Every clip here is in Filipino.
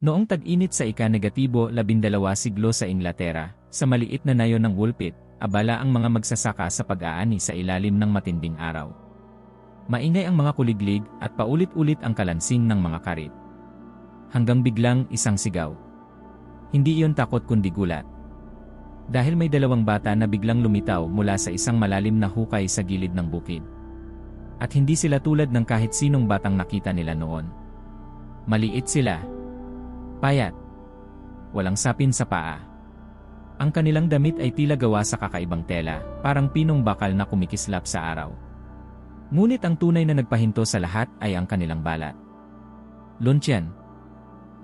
Noong tag-init sa ika-negatibo labindalawa siglo sa Inglaterra, sa maliit na nayon ng Woolpit, abala ang mga magsasaka sa pag-aani sa ilalim ng matinding araw. Maingay ang mga kuliglig at paulit-ulit ang kalansing ng mga karit. Hanggang biglang isang sigaw. Hindi iyon takot kundi gulat. Dahil may dalawang bata na biglang lumitaw mula sa isang malalim na hukay sa gilid ng bukid. At hindi sila tulad ng kahit sinong batang nakita nila noon. Maliit sila, Payat. Walang sapin sa paa. Ang kanilang damit ay tila gawa sa kakaibang tela, parang pinong bakal na kumikislap sa araw. Ngunit ang tunay na nagpahinto sa lahat ay ang kanilang balat. Luncheon.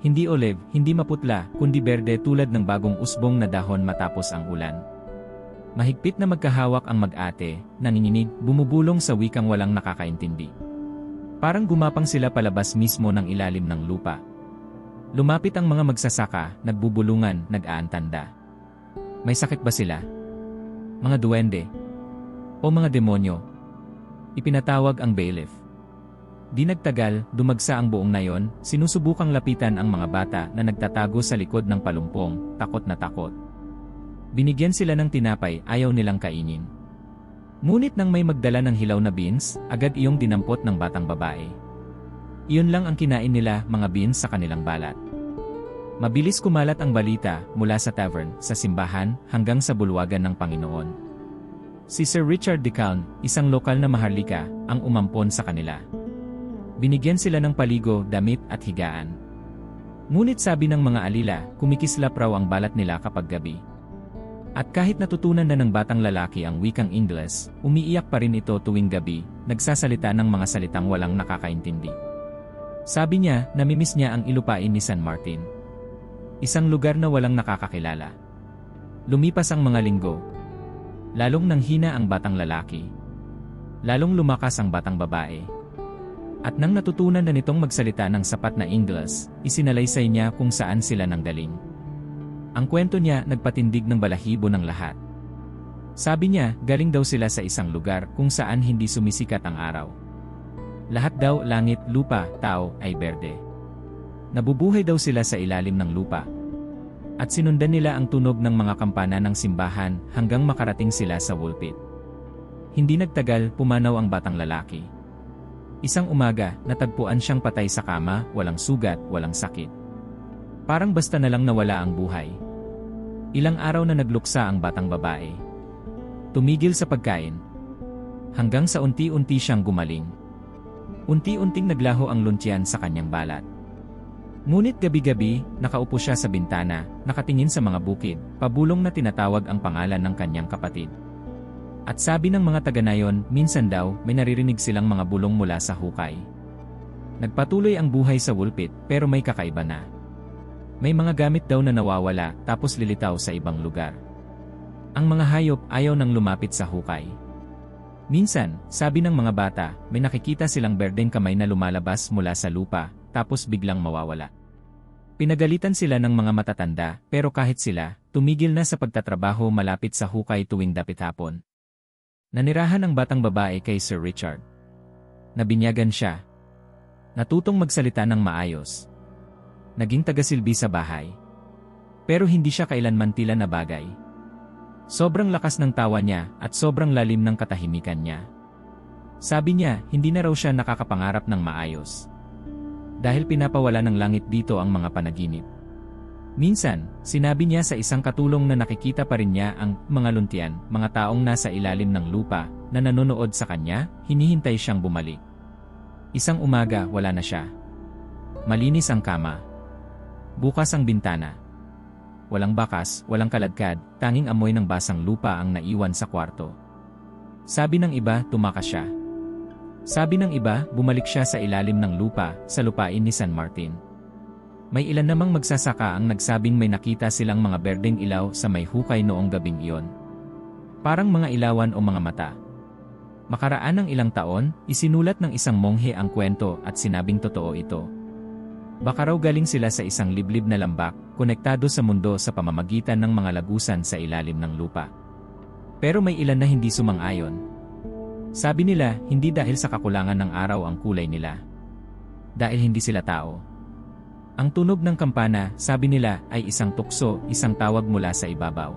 Hindi olive, hindi maputla, kundi berde tulad ng bagong usbong na dahon matapos ang ulan. Mahigpit na magkahawak ang mag-ate, nanginginig, bumubulong sa wikang walang nakakaintindi. Parang gumapang sila palabas mismo ng ilalim ng lupa. Lumapit ang mga magsasaka, nagbubulungan, nag-aantanda. May sakit ba sila? Mga duwende? O mga demonyo? Ipinatawag ang bailiff. Di nagtagal, dumagsa ang buong nayon, sinusubukang lapitan ang mga bata na nagtatago sa likod ng palumpong, takot na takot. Binigyan sila ng tinapay, ayaw nilang kainin. Ngunit nang may magdala ng hilaw na beans, agad iyong dinampot ng batang babae. Iyon lang ang kinain nila mga beans sa kanilang balat. Mabilis kumalat ang balita mula sa tavern, sa simbahan, hanggang sa bulwagan ng Panginoon. Si Sir Richard de Calne, isang lokal na maharlika, ang umampon sa kanila. Binigyan sila ng paligo, damit at higaan. Ngunit sabi ng mga alila, kumikislap raw ang balat nila kapag gabi. At kahit natutunan na ng batang lalaki ang wikang Ingles, umiiyak pa rin ito tuwing gabi, nagsasalita ng mga salitang walang nakakaintindi. Sabi niya, namimiss niya ang ilupain ni San Martin. Isang lugar na walang nakakakilala. Lumipas ang mga linggo. Lalong nanghina ang batang lalaki. Lalong lumakas ang batang babae. At nang natutunan na nitong magsalita ng sapat na Ingles, isinalaysay niya kung saan sila nang daling. Ang kwento niya nagpatindig ng balahibo ng lahat. Sabi niya, galing daw sila sa isang lugar kung saan hindi sumisikat ang araw. Lahat daw langit, lupa, tao ay berde. Nabubuhay daw sila sa ilalim ng lupa. At sinundan nila ang tunog ng mga kampana ng simbahan hanggang makarating sila sa woolpit. Hindi nagtagal, pumanaw ang batang lalaki. Isang umaga, natagpuan siyang patay sa kama, walang sugat, walang sakit. Parang basta na lang nawala ang buhay. Ilang araw na nagluksa ang batang babae. Tumigil sa pagkain. Hanggang sa unti-unti siyang gumaling. Unti-unting naglaho ang lunsyan sa kanyang balat. Ngunit gabi-gabi, nakaupo siya sa bintana, nakatingin sa mga bukid, pabulong na tinatawag ang pangalan ng kanyang kapatid. At sabi ng mga taga-nayon, minsan daw, may naririnig silang mga bulong mula sa hukay. Nagpatuloy ang buhay sa wulpit, pero may kakaiba na. May mga gamit daw na nawawala, tapos lilitaw sa ibang lugar. Ang mga hayop ayaw nang lumapit sa hukay. Minsan, sabi ng mga bata, may nakikita silang berdeng kamay na lumalabas mula sa lupa, tapos biglang mawawala. Pinagalitan sila ng mga matatanda, pero kahit sila, tumigil na sa pagtatrabaho malapit sa hukay tuwing dapit hapon. Nanirahan ang batang babae kay Sir Richard. Nabinyagan siya. Natutong magsalita ng maayos. Naging tagasilbi sa bahay. Pero hindi siya kailanman tila na bagay. Sobrang lakas ng tawa niya at sobrang lalim ng katahimikan niya. Sabi niya, hindi na raw siya nakakapangarap ng maayos. Dahil pinapawala ng langit dito ang mga panaginip. Minsan, sinabi niya sa isang katulong na nakikita pa rin niya ang mga luntian, mga taong nasa ilalim ng lupa, na nanonood sa kanya, hinihintay siyang bumalik. Isang umaga, wala na siya. Malinis ang kama. Bukas ang bintana. Walang bakas, walang kaladkad, tanging amoy ng basang lupa ang naiwan sa kwarto. Sabi ng iba, tumakas siya. Sabi ng iba, bumalik siya sa ilalim ng lupa, sa lupain ni San Martin. May ilan namang magsasaka ang nagsabing may nakita silang mga berdeng ilaw sa may hukay noong gabing iyon. Parang mga ilawan o mga mata. Makaraan ng ilang taon, isinulat ng isang monghe ang kwento at sinabing totoo ito. Baka raw galing sila sa isang liblib na lambak, konektado sa mundo sa pamamagitan ng mga lagusan sa ilalim ng lupa. Pero may ilan na hindi sumang-ayon. Sabi nila, hindi dahil sa kakulangan ng araw ang kulay nila. Dahil hindi sila tao. Ang tunog ng kampana, sabi nila, ay isang tukso, isang tawag mula sa ibabaw.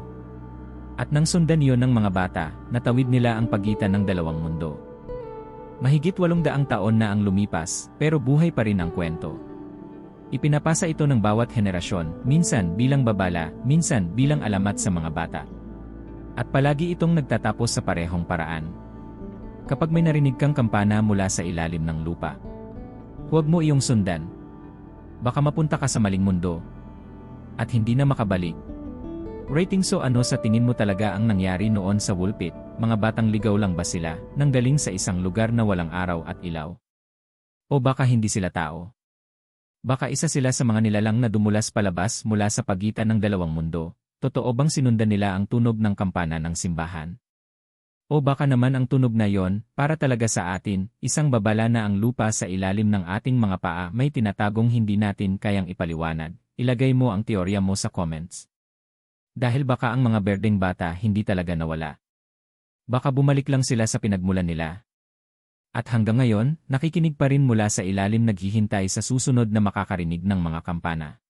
At nang sundan yon ng mga bata, natawid nila ang pagitan ng dalawang mundo. Mahigit walong daang taon na ang lumipas, pero buhay pa rin ang kwento. Ipinapasa ito ng bawat henerasyon, minsan bilang babala, minsan bilang alamat sa mga bata. At palagi itong nagtatapos sa parehong paraan. Kapag may narinig kang kampana mula sa ilalim ng lupa, huwag mo iyong sundan. Baka mapunta ka sa maling mundo. At hindi na makabalik. Rating so ano sa tingin mo talaga ang nangyari noon sa Woolpit, mga batang ligaw lang ba sila, nang galing sa isang lugar na walang araw at ilaw? O baka hindi sila tao? Baka isa sila sa mga nilalang na dumulas palabas mula sa pagitan ng dalawang mundo, totoo bang sinundan nila ang tunog ng kampana ng simbahan? O baka naman ang tunog na yon, para talaga sa atin, isang babala na ang lupa sa ilalim ng ating mga paa may tinatagong hindi natin kayang ipaliwanag. Ilagay mo ang teorya mo sa comments. Dahil baka ang mga berdeng bata hindi talaga nawala. Baka bumalik lang sila sa pinagmulan nila. At hanggang ngayon, nakikinig pa rin mula sa ilalim naghihintay sa susunod na makakarinig ng mga kampana.